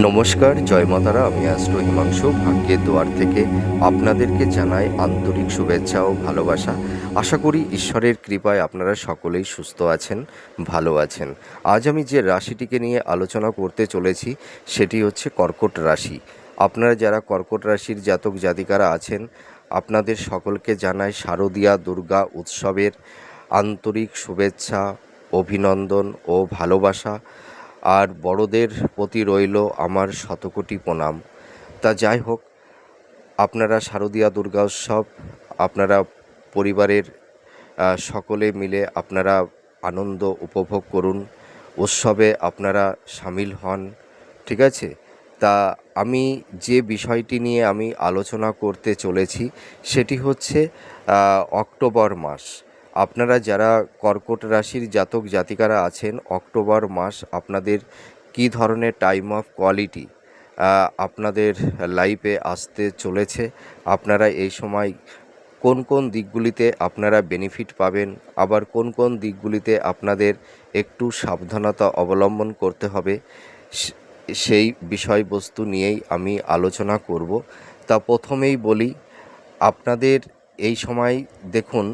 নমস্কার, জয় মাতারা, আমি অ্যাস্ট্রো হিমাংশু, ভাগ্যের দোয়ার থেকে আপনাদেরকে জানাই আন্তরিক শুভেচ্ছা ও ভালোবাসা। আশা করি ঈশ্বরের কৃপায় আপনারা সকলেই সুস্থ আছেন, ভালো আছেন। আজ আমি যে রাশিটিকে নিয়ে আলোচনা করতে চলেছি, সেটি হচ্ছে কর্কট রাশি। আপনারা যারা কর্কট রাশির জাতক জাতিকারা আছেন, আপনাদের সকলকে জানাই শারদীয়া দুর্গা উৎসবের আন্তরিক শুভেচ্ছা, অভিনন্দন ও ভালোবাসা। আর বড়দের প্রতি রইল আমার শতকোটি প্রণাম। তা যাই হোক, আপনারা শারদীয়া দুর্গা উৎসব, আপনারা পরিবারের সকলে মিলে আপনারা আনন্দ উপভোগ করুন। উৎসবে আপনারা সামিল হন, ঠিক আছে? তা আমি যে বিষয়টি নিয়ে আমি আলোচনা করতে চলেছি, সেটি হচ্ছে অক্টোবর মাস। আপনারা যারা কর্কট রাশির জাতক জাতিকারা আছেন, অক্টোবর মাস আপনাদের কী ধরনের টাইম অফ কোয়ালিটি আপনাদের লাইফে আসতে চলেছে? আপনারা এই সময় কোন কোন দিকগুলিতে আপনারা বেনিফিট পাবেন? আবার কোন কোন দিকগুলিতে আপনাদের একটু সাবধানতা অবলম্বন করতে হবে? সেই বিষয়বস্তু নিয়েই আমি আলোচনা করব। তা প্রথমেই বলি, আপনাদের এই সময় দেখুন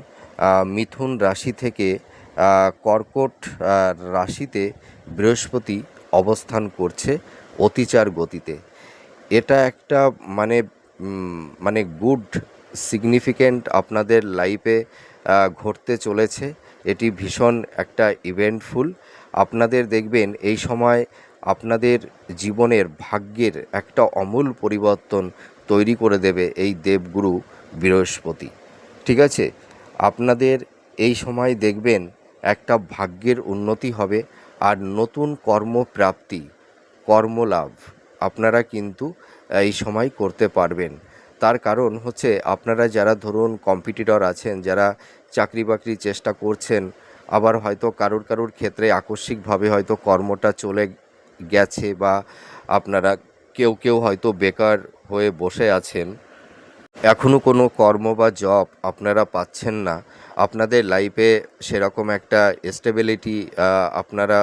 মিথুন রাশি থেকে কর্কট রাশিতে বৃহস্পতি অবস্থান করছে অতিচার গতিতে। এটা একটা মানে মানে গুড সিগনিফিক্যান্ট আপনাদের লাইফে ঘটতে চলেছে। এটি ভীষণ একটা ইভেন্টফুল। আপনাদের দেখবেন এই সময় আপনাদের জীবনের ভাগ্যের একটা অমূল পরিবর্তন তৈরি করে দেবে এই দেবগুরু বৃহস্পতি। ঠিক আছে? আপনাদের এই সময় দেখবেন একটা ভাগ্যের উন্নতি হবে আর নতুন কর্মপ্রাপ্তি, কর্মলাভ আপনারা কিন্তু এই সময় করতে পারবেন। তার কারণ হচ্ছে আপনারা যারা ধরুন কম্পিটিটর আছেন, যারা চাকরি বাকরির চেষ্টা করছেন, আবার হয়তো কারোর কারোর ক্ষেত্রে আকস্মিকভাবে হয়তো কর্মটা চলে গেছে বা আপনারা কেউ কেউ হয়তো বেকার হয়ে বসে আছেন এখনও কোনো কর্ম বা জব আপনারা পাচ্ছেন না আপনাদের লাইফে সেরকম একটা স্টেবিলিটি আপনারা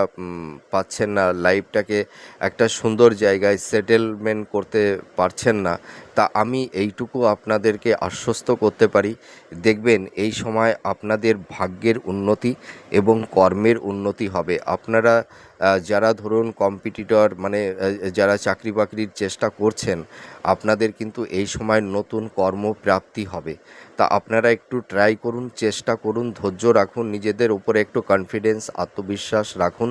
পাচ্ছেন না। লাইফটাকে একটা সুন্দর জায়গায় সেটেলমেন্ট করতে পারছেন না। তা আমি এইটুকু আপনাদেরকে আশ্বস্ত করতে পারি। দেখবেন, এই সময় আপনাদের ভাগ্যের উন্নতি এবং কর্মের উন্নতি হবে। আপনারা যারা ধরুন কম্পিটিটর মানে যারা চাকরি বাকরির চেষ্টা করছেন, আপনাদের কিন্তু এই সময় নতুন কর্মপ্রাপ্তি হবে। তা আপনারা একটু ট্রাই করুন, চেষ্টা করুন, ধৈর্য রাখুন, নিজেদের উপরে একটু কনফিডেন্স আত্মবিশ্বাস রাখুন।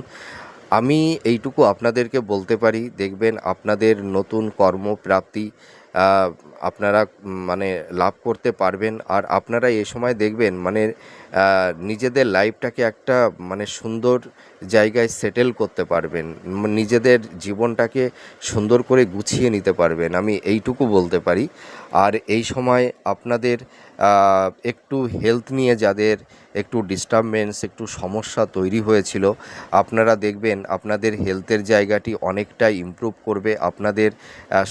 আমি এইটুকু আপনাদেরকে বলতে পারি, দেখবেন আপনাদের নতুন কর্মপ্রাপ্তি আপনারা মানে লাভ করতে পারবেন। আর আপনারা এই সময় দেখবেন মানে নিজেদের লাইফটাকে একটা মানে সুন্দর জায়গায় সেটেল করতে পারবেন নিজেদের জীবনটাকে সুন্দর করে গুছিয়ে নিতে পারবেন, আমি এইটুকু বলতে পারি। আর এই সময় আপনাদের একটু হেলথ নিয়ে যাদের একটু ডিস্টারবেন্স একটু সমস্যা তৈরি হয়েছিল, আপনারা দেখবেন আপনাদের হেলথের জায়গাটি অনেকটাই ইমপ্রুভ করবে। আপনাদের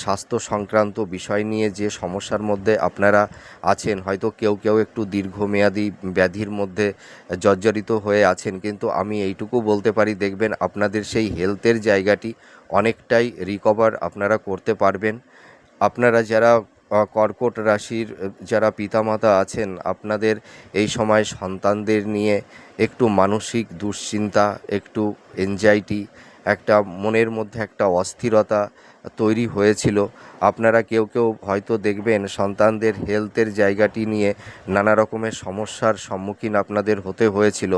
স্বাস্থ্য সংক্রান্ত বিষয় নিয়ে যে সমস্যার মধ্যে আপনারা আছেন, হয়তো কেউ কেউ একটু দীর্ঘমেয়াদী ব্যাধির মধ্যে জর্জরিত হয়ে আছেন, কিন্তু আমি এইটুকু বলতে পারি, দেখবেন আপনাদের সেই হেলথের জায়গাটি অনেকটাই রিকভার আপনারা করতে পারবেন। আপনারা যারা কর্কট রাশির যারা পিতামাতা আছেন, আপনাদের এই সময় সন্তানদের নিয়ে একটু মানসিক দুশ্চিন্তা, একটু এনজাইটি একটা মনের মধ্যে একটা অস্থিরতা তৈরি হয়েছিল। আপনারা কেউ কেউ হয়তো দেখবেন সন্তানদের হেলথের জায়গাটি নিয়ে নানা রকমের সমস্যার সম্মুখীন আপনাদের হতে হয়েছিল।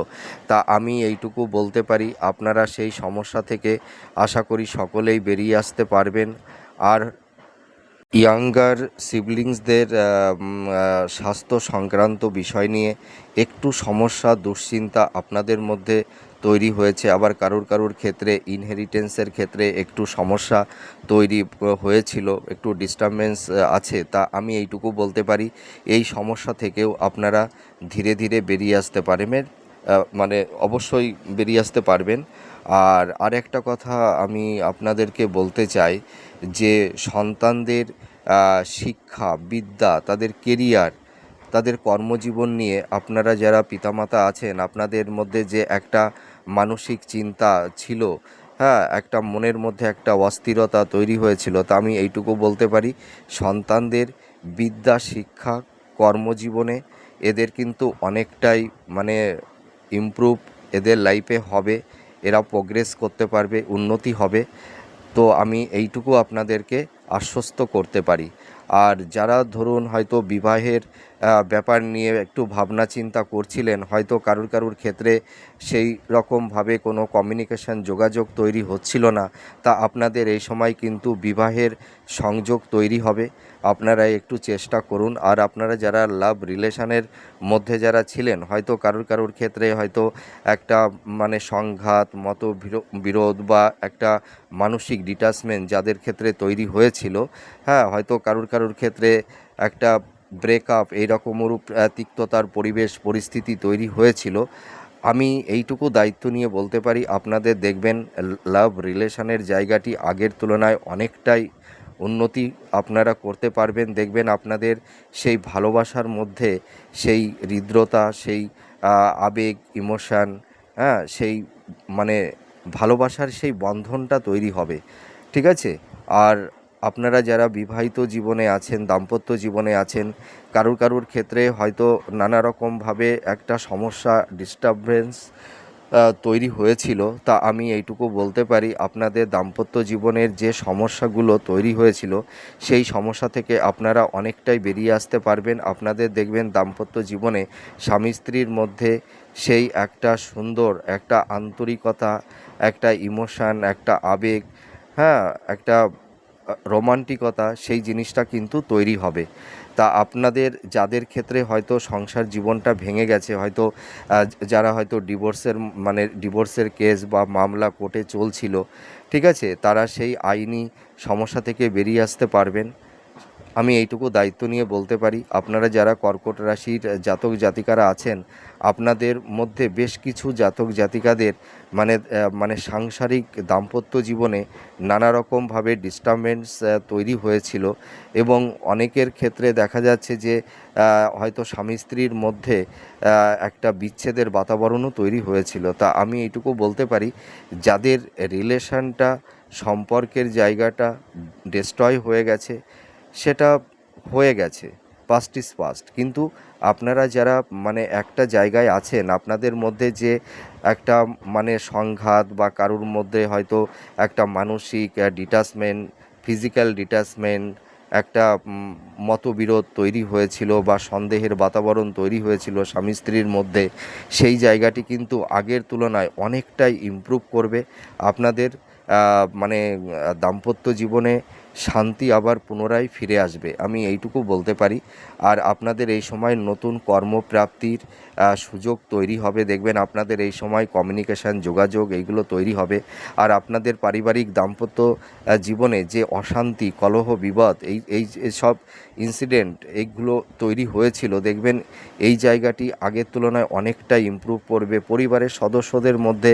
তা আমি এইটুকু বলতে পারি, আপনারা সেই সমস্যা থেকে আশা করি সকলেই বেরিয়ে আসতে পারবেন। আর ইয়াঙ্গার সিবলিংসদের স্বাস্থ্য সংক্রান্ত বিষয় নিয়ে একটু সমস্যা, দুশ্চিন্তা আপনাদের মধ্যে তৈরি হয়েছে। আবার কারোর কারুর ক্ষেত্রে ইনহেরিটেন্সের ক্ষেত্রে একটু সমস্যা তৈরি হয়েছিল, একটু ডিস্টারবেন্স আছে, তা আমি এইটুকু বলতে পারি। এই সমস্যা থেকেও আপনারা ধীরে ধীরে বেরিয়ে আসতে পারবেন মানে অবশ্যই বেরিয়ে আসতে পারবেন। আর আরেকটা কথা আমি আপনাদেরকে বলতে চাই যে সন্তানদের শিক্ষা, বিদ্যা, তাদের কেরিয়ার তাদের কর্মজীবন নিয়ে আপনারা যারা পিতামাতা আছেন, আপনাদের মধ্যে যে একটা মানসিক চিন্তা ছিল হ্যাঁ একটা মনের মধ্যে একটা অস্থিরতা তৈরি হয়েছিল। তা আমি এইটুকু বলতে পারি, সন্তানদের বিদ্যা, শিক্ষা, কর্মজীবনে এদের কিন্তু অনেকটাই মানে ইমপ্রুভ এদের লাইফে হবে, এরা প্রোগ্রেস করতে পারবে, উন্নতি হবে। তো আমি এইটুকু আপনাদেরকে আশ্বস্ত করতে পারি। আর যারা ধরুন হয়তো বিবাহের ব্যাপার নিয়ে একটু ভাবনা চিন্তা করছিলেন। হয়তো কারুর কারুর ক্ষেত্রে সেই রকমভাবে কোনো কমিউনিকেশন যোগাযোগ তৈরি হচ্ছিল না। তা আপনাদের এই সময় কিন্তু বিবাহের সংযোগ তৈরি হবে। আপনারা একটু চেষ্টা করুন। আর আপনারা যারা লাভ রিলেশনের মধ্যে যারা ছিলেন, হয়তো কারুর কারুর ক্ষেত্রে হয়তো একটা মানে সংঘাত মত বিরোধ বা একটা মানসিক ডিটাচমেন্ট যাদের ক্ষেত্রে তৈরি হয়েছিল। হ্যাঁ হয়তো কারুর কারুর ক্ষেত্রে একটা ব্রেকআপ এইরকমরূপ তিক্ততার পরিবেশ, পরিস্থিতি তৈরি হয়েছিল। আমি এইটুকু দায়িত্ব নিয়ে বলতে পারি, আপনাদের দেখবেন লাভ রিলেশনের জায়গাটি আগের তুলনায় অনেকটাই উন্নতি আপনারা করতে পারবেন। দেখবেন আপনাদের সেই ভালোবাসার মধ্যে সেই হৃদ্রতা, সেই আবেগ ইমোশান হ্যাঁ সেই মানে ভালোবাসার সেই বন্ধনটা তৈরি হবে। ঠিক আছে? আর আপনারা যারা বিবাহিত জীবনে আছেন, দাম্পত্য জীবনে আছেন, কারুর কারুর ক্ষেত্রে হয়তো নানা রকমভাবে একটা সমস্যা ডিস্টারবেন্স তৈরি হয়েছিল, তা আমি এইটুকু বলতে পারি, আপনাদের দাম্পত্য জীবনের যে সমস্যাগুলো তৈরি হয়েছিল, সেই সমস্যা থেকে আপনারা অনেকটাই বেরিয়ে আসতে পারবেন। আপনাদের দেখবেন দাম্পত্য জীবনে স্বামী স্ত্রীর মধ্যে সেই একটা সুন্দর, একটা আন্তরিকতা, একটা ইমোশান, একটা আবেগ হ্যাঁ একটা রোমান্টিকতা, সেই জিনিসটা কিন্তু তৈরি হবে। তা আপনাদের, যাদের ক্ষেত্রে হয়তো সংসার জীবনটা ভেঙে গেছে, হয়তো যারা হয়তো ডিভোর্সের মানে ডিভোর্সের কেস বা মামলা কোর্টে চলছিল, ঠিক আছে? তারা সেই আইনি সমস্যা থেকে বেরিয়ে আসতে পারবেন। আমি এইটুকু দায়িত্ব নিয়ে বলতে পারি, আপনারা যারা কর্কট রাশির জাতক জাতিকারা আছেন, আপনাদের মধ্যে বেশ কিছু জাতক জাতিকাদের মানে মানে সাংসারিক দাম্পত্য জীবনে নানা রকমভাবে ডিস্টারবেন্স তৈরি হয়েছিল এবং অনেকের ক্ষেত্রে দেখা যাচ্ছে যে হয়তো স্বামী স্ত্রীর মধ্যে একটা বিচ্ছেদের বাতাবরণও তৈরি হয়েছিল। তা আমি এইটুকু বলতে পারি, যাদের রিলেশনটা সম্পর্কের জায়গাটা ডিস্ট্রয় হয়ে গেছে সেটা হয়ে গেছে পাস্ট ইজ পাস্ট কিন্তু আপনারা যারা মানে একটা জায়গায় আছেন, আপনাদের মধ্যে যে একটা মানে সংঘাত বা কারুর মধ্যে হয়তো একটা মানসিক ডিটাচমেন্ট ফিজিক্যাল ডিটাচমেন্ট একটা মতবিরোধ তৈরি হয়েছিল বা সন্দেহের বাতাবরণ তৈরি হয়েছিল স্বামী স্ত্রীর মধ্যে, সেই জায়গাটি কিন্তু আগের তুলনায় অনেকটাই ইমপ্রুভ করবে। আপনাদের মানে দাম্পত্য জীবনে শান্তি আবার পুনরায় ফিরে আসবে, আমি এইটুকু বলতে পারি। আর আপনাদের এই সময় নতুন কর্মপ্রাপ্তির সুযোগ তৈরি হবে, দেখবেন আপনাদের এই সময় কমিউনিকেশান যোগাযোগ এইগুলো তৈরি হবে। আর আপনাদের পারিবারিক দাম্পত্য জীবনে যে অশান্তি, কলহ, বিবাদ, এই এই সব ইনসিডেন্ট এইগুলো তৈরি হয়েছিল, দেখবেন এই জায়গাটি আগের তুলনায় অনেকটা ইমপ্রুভ করবে। পরিবারের সদস্যদের মধ্যে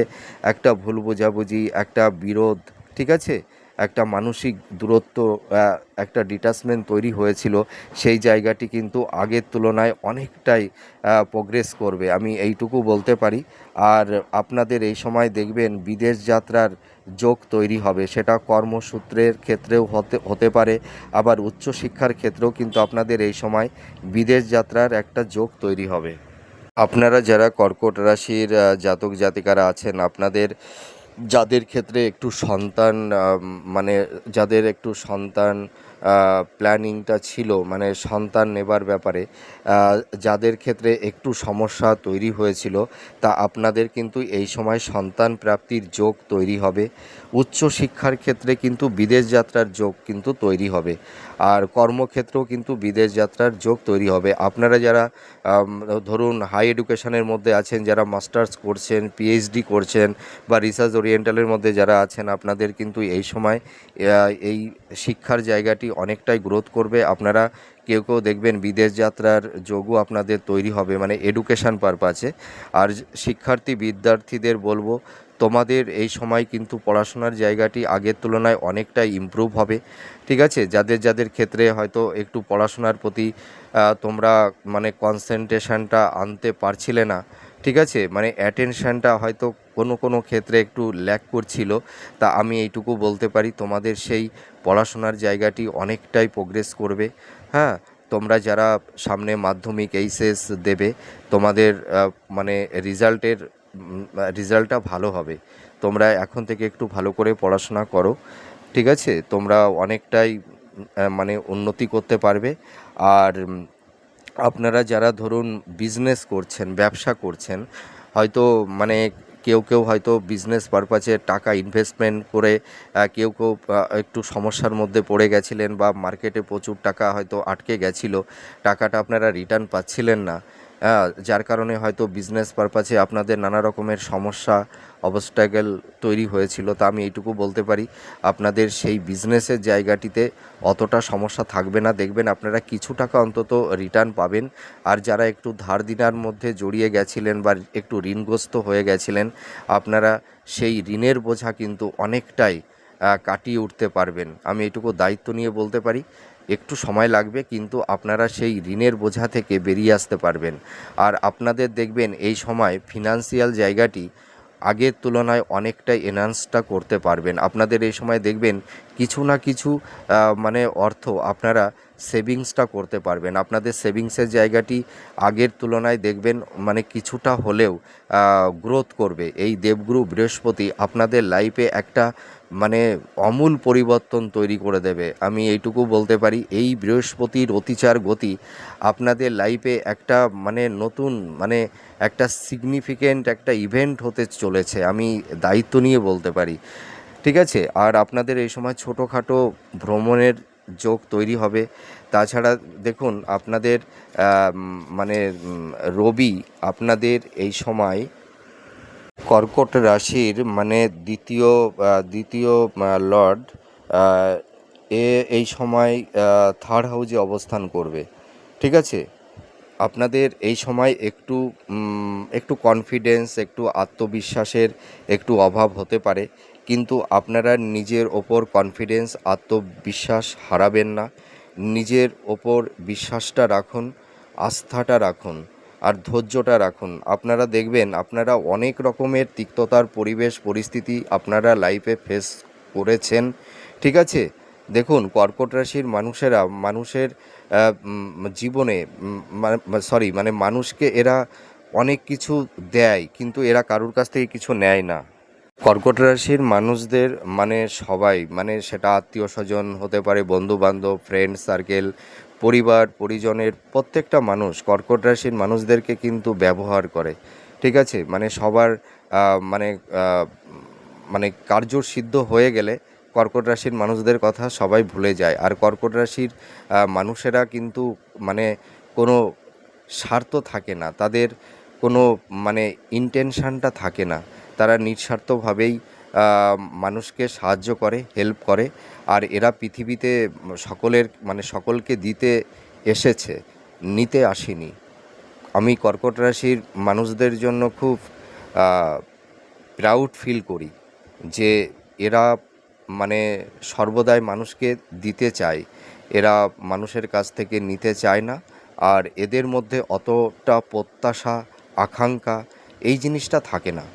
একটা ভুল বোঝাবুঝি, একটা বিরোধ, ঠিক আছে? একটা মানসিক দূরত্ব একটা ডিটাচমেন্ট তৈরি হয়েছিল, সেই জায়গাটি কিন্তু আগের তুলনায় অনেকটাই প্রোগ্রেস করবে। আমি এইটুকু বলতে পারি। আর আপনাদের এই সময় দেখবেন বিদেশ যাত্রার যোগ তৈরি হবে। সেটা কর্মসূত্রের ক্ষেত্রেও হতে হতে পারে। আবার উচ্চশিক্ষার ক্ষেত্রেও কিন্তু আপনাদের এই সময় বিদেশ যাত্রার একটা যোগ তৈরি হবে। আপনারা যারা কর্কট রাশির জাতক জাতিকারা আছেন, আপনাদের যাদের ক্ষেত্রে একটু সন্তান মানে যাদের একটু সন্তান প্ল্যানিংটা ছিল মানে সন্তান নেবার ব্যাপারে যাদের ক্ষেত্রে একটু সমস্যা তৈরি হয়েছিল, তা আপনাদের কিন্তু এই সময় সন্তান প্রাপ্তির যোগ তৈরি হবে। উচ্চ শিক্ষার ক্ষেত্রে কিন্তু বিদেশ যাত্রার যোগ কিন্তু তৈরি হবে। আর কর্মক্ষেত্রেও কিন্তু বিদেশ যাত্রার যোগ তৈরি হবে। আপনারা যারা ধরুন হাই এডুকেশনের মধ্যে আছেন, যারা মাস্টার্স করছেন পিএইচডি করছেন বা রিসার্চ ওরিয়েন্টালের মধ্যে যারা আছেন, আপনাদের কিন্তু এই সময় এই শিক্ষার জায়গাটি অনেকটাই গ্রোথ করবে। আপনারা কেউ কেউ দেখবেন বিদেশ যাত্রার যোগও আপনাদের তৈরি হবে মানে এডুকেশন পারপাসে আর শিক্ষার্থী, বিদ্যার্থীদের বলব তোমাদের এই সময় কিন্তু পড়াশোনার জায়গাটি আগের তুলনায় অনেকটাই ইমপ্রুভ হবে, ঠিক আছে? যাদের যাদের ক্ষেত্রে হয়তো একটু পড়াশোনার প্রতি তোমরা মানে কনসেন্ট্রেশনটা আনতে পারছিলে না, ঠিক আছে? মানে অ্যাটেনশানটা হয়তো কোনো কোনো ক্ষেত্রে একটু ল্যাক করছিল, তা আমি এইটুকু বলতে পারি, তোমাদের সেই পড়াশোনার জায়গাটি অনেকটাই প্রোগ্রেস করবে হ্যাঁ? তোমরা যারা সামনে মাধ্যমিক, এইচএস দেবে, তোমাদের মানে রেজাল্টের রেজাল্টটা ভালো হবে। তোমরা এখন থেকে একটু ভালো করে পড়াশোনা করো, ঠিক আছে? তোমরা অনেকটাই মানে উন্নতি করতে পারবে। আর আপনারা যারা ধরুন বিজনেস করছেন, ব্যবসা করছেন, হয়তো মানে কেউ কেউ হয়তো বিজনেস পারপাসে টাকা ইনভেস্টমেন্ট করে কেউ কেউ একটু সমস্যার মধ্যে পড়ে গেছিলেন বা মার্কেটে প্রচুর টাকা হয়তো আটকে গেছিল, টাকাটা আপনারা রিটার্ন পাচ্ছিলেন না। যার কারণে হয়তো বিজনেস পারপাসে আপনাদের নানা রকমের সমস্যা অবস্ট্যাগেল তৈরি হয়েছিল। তা আমি এইটুকু বলতে পারি, আপনাদের সেই বিজনেসের জায়গাটিতে অতটা সমস্যা থাকবে না। দেখবেন আপনারা কিছু টাকা অন্তত রিটার্ন পাবেন। আর যারা একটু ধার দিনার মধ্যে জড়িয়ে গেছিলেন বা একটু ঋণগ্রস্ত হয়ে গেছিলেন, আপনারা সেই ঋণের বোঝা কিন্তু অনেকটাই কাটিয়ে উঠতে পারবেন। আমি এটুকু দায়িত্ব নিয়ে বলতে পারি। একটু সময় লাগবে, কিন্তু আপনারা সেই ঋণের বোঝা থেকে বেরিয়ে আসতে পারবেন। আর আপনাদের দেখবেন এই সময় ফিনান্সিয়াল জায়গাটি আগের তুলনায় অনেকটা এনহান্সটা করতে পারবেন। আপনাদের এই সময় দেখবেন কিছু না কিছু মানে অর্থ আপনারা সেভিংসটা করতে পারবেন। আপনাদের সেভিংসের জায়গাটি আগের তুলনায় দেখবেন মানে কিছুটা হলেও গ্রোথ করবে। এই দেবগুরু বৃহস্পতি আপনাদের লাইফে একটা মানে অমূল পরিবর্তন তৈরি করে দেবে। আমি এইটুকু বলতে পারি, এই বৃহস্পতির অতিচার গতি আপনাদের লাইফে একটা মানে নতুন মানে একটা সিগনিফিকেন্ট একটা ইভেন্ট হতে চলেছে, আমি দায়িত্ব নিয়ে বলতে পারি। ঠিক আছে? আর আপনাদের এই সময় ছোটোখাটো ভ্রমণের যোগ তৈরি হবে। তাছাড়া দেখুন, আপনাদের মানে রবি আপনাদের এই সময় কর্কট রাশির মানে দ্বিতীয় দ্বিতীয় লর্ড এ, এই সময় থার্ড হাউজে অবস্থান করবে। ঠিক আছে? আপনাদের এই সময় একটু একটু কনফিডেন্স একটু আত্মবিশ্বাসের একটু অভাব হতে পারে। কিন্তু আপনারা নিজের ওপর কনফিডেন্স আত্মবিশ্বাস হারাবেন না। নিজের ওপর বিশ্বাসটা রাখুন, আস্থাটা রাখুন আর ধৈর্যটা রাখুন। আপনারা দেখবেন, আপনারা অনেক রকমের তিক্ততার পরিবেশ, পরিস্থিতি আপনারা লাইফে ফেস করেছেন। ঠিক আছে? দেখুন, কর্কট রাশির মানুষেরা, মানুষের জীবনে সরি মানে মানুষকে এরা অনেক কিছু দেয়, কিন্তু এরা কারুর কাছ থেকে কিছু নেয় না। কর্কট রাশির মানুষদের মানে সবাই মানে সেটা আত্মীয় স্বজন হতে পারে বন্ধু বান্ধব ফ্রেন্ড সার্কেল পরিবার, পরিজনের প্রত্যেকটা মানুষ কর্কট রাশির মানুষদেরকে কিন্তু ব্যবহার করে। ঠিক আছে? মানে সবার মানে মানে কার্য সিদ্ধ হয়ে গেলে কর্কট রাশির মানুষদের কথা সবাই ভুলে যায়। আর কর্কট রাশির মানুষেরা কিন্তু মানে কোনো স্বার্থ থাকে না। তাদের কোনো মানে ইন্টেনশানটা থাকে না। তারা নিঃস্বার্থভাবেই মানুষকে সাহায্য করে হেল্প করে, আর এরা পৃথিবীতে সকলের মানে সকলকে দিতে এসেছে, নিতে আসেনি। আমি কর্কট রাশির মানুষদের জন্য খুব প্রাউড ফিল করি যে এরা মানে সর্বদাই মানুষকে দিতে চায়। এরা মানুষের কাছ থেকে নিতে চায় না, আর এদের মধ্যে অতটা প্রত্যাশা, আকাঙ্ক্ষা, এই জিনিসটা থাকে না।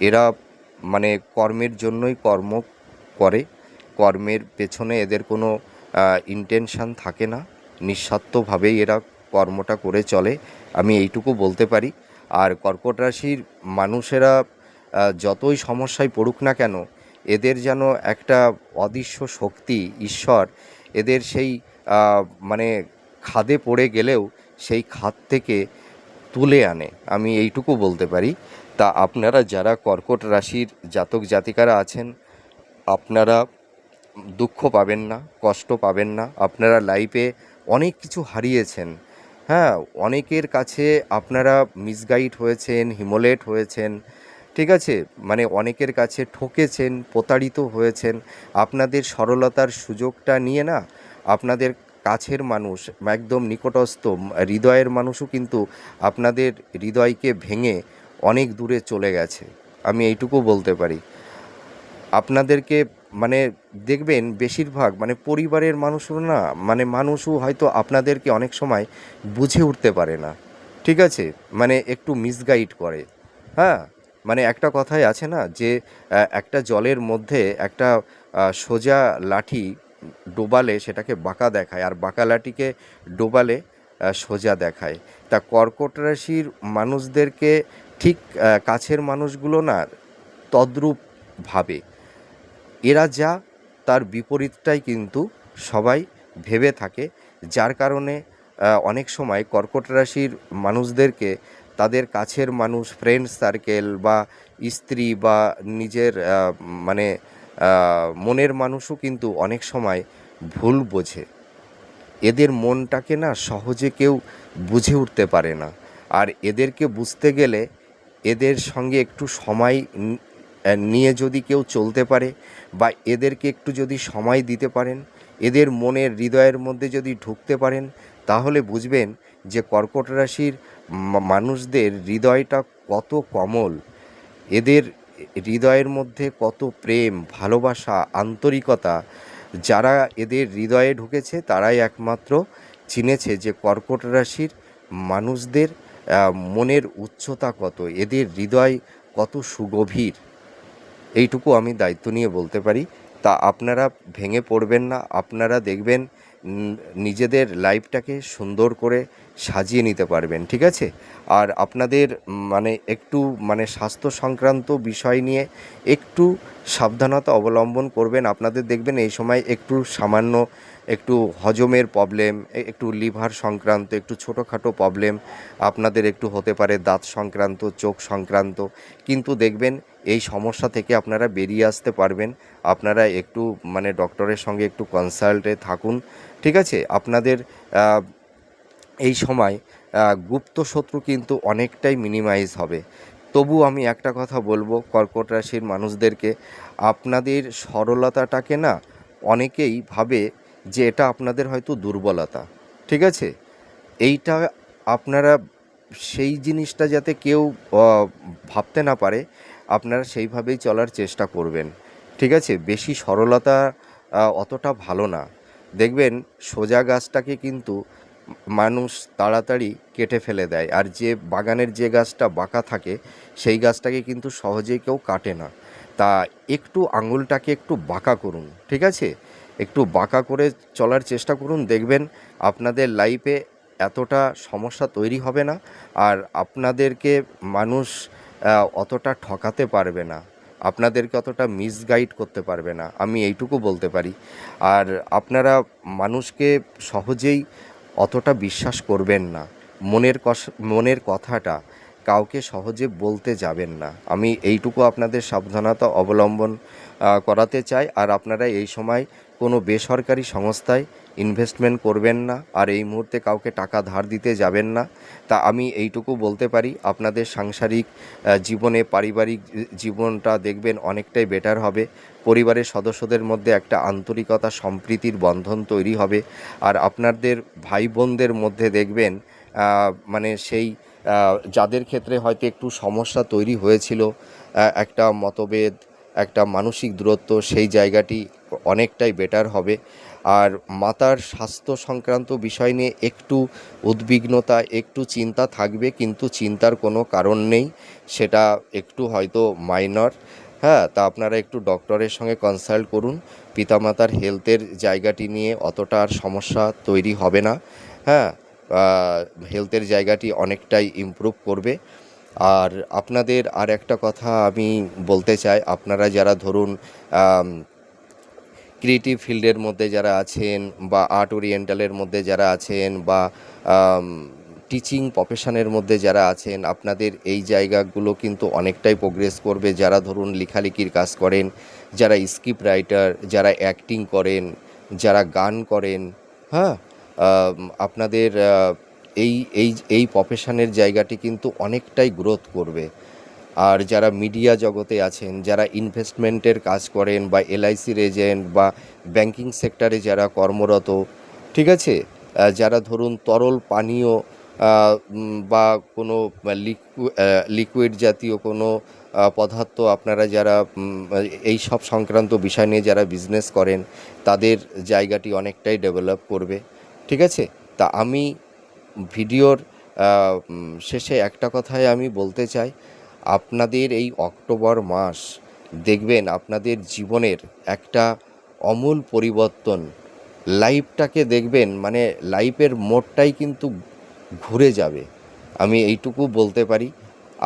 এরা মানে কর্মের জন্যই কর্ম করে। কর্মের পেছনে এদের কোনো ইন্টেনশান থাকে না। নিঃস্বার্থভাবেই এরা কর্মটা করে চলে। আমি এইটুকু বলতে পারি। আর কর্কট রাশির মানুষেরা যতই সমস্যায় পড়ুক না কেন, এদের যেন একটা অদৃশ্য শক্তি, ঈশ্বর, এদের সেই মানে খাদে পড়ে গেলেও সেই খাদ থেকে তুলে আনে। আমি এইটুকু বলতে পারি। তা আপনারা যারা কর্কট রাশির জাতক জাতিকারা আছেন, আপনারা দুঃখ পাবেন না, কষ্ট পাবেন না। আপনারা লাইফে অনেক কিছু হারিয়েছেন। হ্যাঁ অনেকের কাছে আপনারা মিসগাইড হয়েছেন, হিমোলেট হয়েছেন, ঠিক আছে? মানে অনেকের কাছে ঠকেছেন, প্রতারিত হয়েছেন। আপনাদের সরলতার সুযোগটা নিয়ে না, আপনাদের কাছের মানুষ, একদম নিকটস্থ, হৃদয়ের মানুষও কিন্তু আপনাদের হৃদয়কে ভেঙে অনেক দূরে চলে গেছে। আমি এইটুকু বলতে পারি। আপনাদেরকে মানে দেখবেন বেশিরভাগ মানে পরিবারের মানুষও না মানে মানুষও হয়তো আপনাদেরকে অনেক সময় বুঝে উঠতে পারে না। ঠিক আছে? মানে একটু মিসগাইড করে। হ্যাঁ? মানে একটা কথাই আছে না যে একটা জলের মধ্যে একটা সোজা লাঠি ডোবালে সেটাকে বাঁকা দেখায় আর বাঁকা লাঠিকে ডোবালে সোজা দেখায়। তা কর্কট রাশির মানুষদেরকে ঠিক কাছের মানুষগুলো না তদ্রূপ ভাবে এরা যা, তার বিপরীতটাই কিন্তু সবাই ভেবে থাকে, যার কারণে অনেক সময় কর্কট রাশির মানুষদেরকে, তাদের কাছের মানুষ ফ্রেন্ড সার্কেল বা স্ত্রী বা নিজের মানে মনের মানুষও কিন্তু অনেক সময় ভুল বোঝে। এদের মনটাকে না সহজে কেউ বুঝে উঠতে পারে না। আর এদেরকে বুঝতে গেলে এদের সঙ্গে একটু সময় নিয়ে যদি কেউ চলতে পারে বা এদেরকে একটু যদি সময় দিতে পারেন, এদের মনের হৃদয়ের মধ্যে যদি ঢুকতে পারেন, তাহলে বুঝবেন যে কর্কট রাশির মানুষদের হৃদয়টা কত কমল। এদের হৃদয়ের মধ্যে কত প্রেম, ভালোবাসা, আন্তরিকতা, যারা এদের হৃদয়ে ঢুকেছে তারাই একমাত্র চিনেছে যে কর্কট রাশির মানুষদের মনের উচ্চতা কত? এদের হৃদয় কত সুগভীর? এইটুকু আমি দায়িত্ব নিয়ে বলতে পারি। তা আপনারা ভেঙে পড়বেন না। আপনারা দেখবেন নিজেদের লাইফটাকে সুন্দর করে সাজিয়ে নিতে পারবেন, ঠিক আছে? আর আপনাদের মানে একটু মানে স্বাস্থ্য সংক্রান্ত বিষয় নিয়ে একটু সাবধানতা অবলম্বন করবেন। আপনাদের দেখবেন এই সময় একটু সামান্য একটু হজমের প্রবলেম একটু লিভার সংক্রান্ত, একটু ছোটোখাটো প্রবলেম আপনাদের একটু হতে পারে, দাঁত সংক্রান্ত, চোখ সংক্রান্ত। কিন্তু দেখবেন, এই সমস্যা থেকে আপনারা বেরিয়ে আসতে পারবেন। আপনারা একটু মানে ডক্টরের সঙ্গে একটু কনসাল্টে থাকুন, ঠিক আছে? আপনাদের এই সময় গুপ্ত শত্রু কিন্তু অনেকটাই মিনিমাইজ হবে। তবু আমি একটা কথা বলব, কর্কট রাশির মানুষদেরকে, আপনাদের সরলতাটাকে না, অনেকেই ভাবে যে এটা আপনাদের হয়তো দুর্বলতা, ঠিক আছে? এইটা আপনারা সেই জিনিসটা যাতে কেউ ভাবতে না পারে, আপনারা সেইভাবেই চলার চেষ্টা করবেন, ঠিক আছে? বেশি সরলতা অতটা ভালো না। দেখবেন, সোজা গাছটাকে কিন্তু মানুষ তাড়াতাড়ি কেটে ফেলে দেয়, আর যে বাগানের যে গাছটা বাঁকা থাকে, সেই গাছটাকে কিন্তু সহজেই কেউ কাটে না। তা একটু আঙুলটাকে একটু বাঁকা করুন, ঠিক আছে? একটু বাঁকা করে চলার চেষ্টা করুন, দেখবেন আপনাদের লাইফে এতটা সমস্যা তৈরি হবে না আর আপনাদেরকে মানুষ অতটা ঠকাতে পারবে না। আপনাদেরকে অতটা মিসগাইড করতে পারবে না, আমি এইটুকু বলতে পারি। আর আপনারা মানুষকে সহজেই অতটা বিশ্বাস করবেন না। মনের মনের কথাটা কাউকে সহজে বলতে যাবেন না। আমি এইটুকু আপনাদের সাবধানতা অবলম্বন করাতে চাই। আর আপনারা এই সময় কোনো বেসরকারি সংস্থায় ইনভেস্টমেন্ট করবেন না আর এই মুহূর্তে কাউকে টাকা ধার দিতে যাবেন না। তা আমি এইটুকু বলতে পারি, আপনাদের সাংসারিক জীবনে পারিবারিক জীবনটা দেখবেন অনেকটাই বেটার হবে। পরিবারের সদস্যদের মধ্যে একটা আন্তরিকতা, সম্প্রীতির বন্ধন তৈরি হবে। আর আপনাদের ভাই বোনদের মধ্যে দেখবেন মানে সেই যাদের ক্ষেত্রে হয়তো একটু সমস্যা তৈরি হয়েছিল একটা মতভেদ, একটা মানসিক দূরত্ব, সেই জায়গাটি অনেকটাই বেটার হবে। আর মাতার স্বাস্থ্য সংক্রান্ত বিষয় নিয়ে একটু উদ্বিগ্নতা, একটু চিন্তা থাকবে, কিন্তু চিন্তার কোনো কারণ নেই। সেটা একটু হয়তো মাইনর হ্যাঁ তা আপনারা একটু ডক্টরের সঙ্গে কনসাল্ট করুন। পিতামাতার হেলথের জায়গাটি নিয়ে অতটা আর সমস্যা তৈরি হবে না। হ্যাঁ হেলথের জায়গাটি অনেকটাই ইমপ্রুভ করবে। আর আপনাদের আর একটা কথা আমি বলতে চাই। আপনারা যারা ধরুন ক্রিয়েটিভ ফিল্ডের মধ্যে যারা আছেন বা আর্ট ওরিয়েন্টালের মধ্যে যারা আছেন বা টিচিং প্রফেশনের মধ্যে যারা আছেন, আপনাদের এই জায়গাগুলো কিন্তু অনেকটাই প্রোগ্রেস করবে। যারা ধরুন লেখালেখির কাজ করেন, যারা স্ক্রিপ্ট রাইটার যারা অ্যাক্টিং করেন, যারা গান করেন হ্যাঁ? আপনাদের এই এই এই প্রফেশনের জায়গাটি কিন্তু অনেকটাই গ্রোথ করবে। আর যারা মিডিয়া জগতে আছেন, যারা ইনভেস্টমেন্টের কাজ করেন বা এলআইসির এজেন্ট বা ব্যাংকিং সেক্টরে যারা কর্মরত, ঠিক আছে? যারা ধরুন তরল পানীয় বা কোনো লিকুইড জাতীয় কোনো পদার্থ আপনারা যারা এই সব সংক্রান্ত বিষয় নিয়ে যারা বিজনেস করেন, তাদের জায়গাটি অনেকটাই ডেভেলপ করবে, ঠিক আছে? তা আমি ভিডিওর শেষে একটা কথাই আমি বলতে চাই। আপনাদের এই অক্টোবর মাস দেখবেন আপনাদের জীবনের একটা অমূল পরিবর্তন। লাইফটাকে দেখবেন মানে লাইফের মোড়টাই কিন্তু ঘুরে যাবে। আমি এইটুকু বলতে পারি,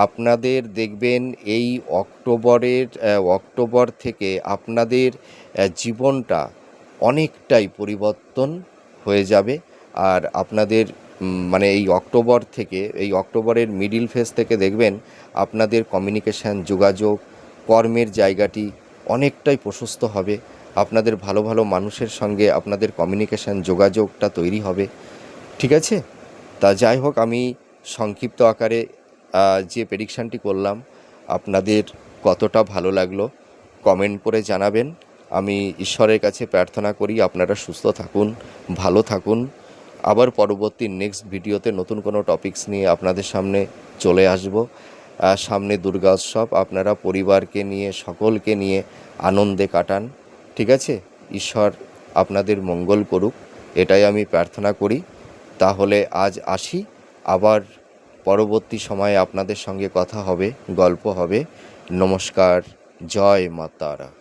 আপনাদের দেখবেন এই অক্টোবরের অক্টোবর থেকে আপনাদের জীবনটা অনেকটাই পরিবর্তন হয়ে যাবে। আর আপনাদের মানে এই অক্টোবর থেকে, এই অক্টোবরের মিডিল ফেজ থেকে দেখবেন আপনাদের কমিউনিকেশান যোগাযোগ, কর্মের জায়গাটি অনেকটাই প্রশস্ত হবে। আপনাদের ভালো ভালো মানুষের সঙ্গে আপনাদের কমিউনিকেশান যোগাযোগটা তৈরি হবে। ঠিক আছে? তা যাই হোক, আমি সংক্ষিপ্ত আকারে যে প্রেডিকশানটি করলাম, আপনাদের কতটা ভালো লাগল কমেন্ট করে জানাবেন। আমি ঈশ্বরের কাছে প্রার্থনা করি, আপনারা সুস্থ থাকুন, ভালো থাকুন। আবার পরবর্তী নেক্সট ভিডিওতে নতুন কোনো টপিকস নিয়ে আপনাদের সামনে চলে আসব। সামনে দুর্গা উৎসব, আপনারা পরিবারকে নিয়ে, সকলকে নিয়ে আনন্দে কাটান, ঠিক আছে? ঈশ্বর আপনাদের মঙ্গল করুক, এটাই আমি প্রার্থনা করি। তাহলে আজ আসি, আবার পরবর্তী সময়ে আপনাদের সঙ্গে কথা হবে, গল্প হবে। নমস্কার, জয় মা তারা।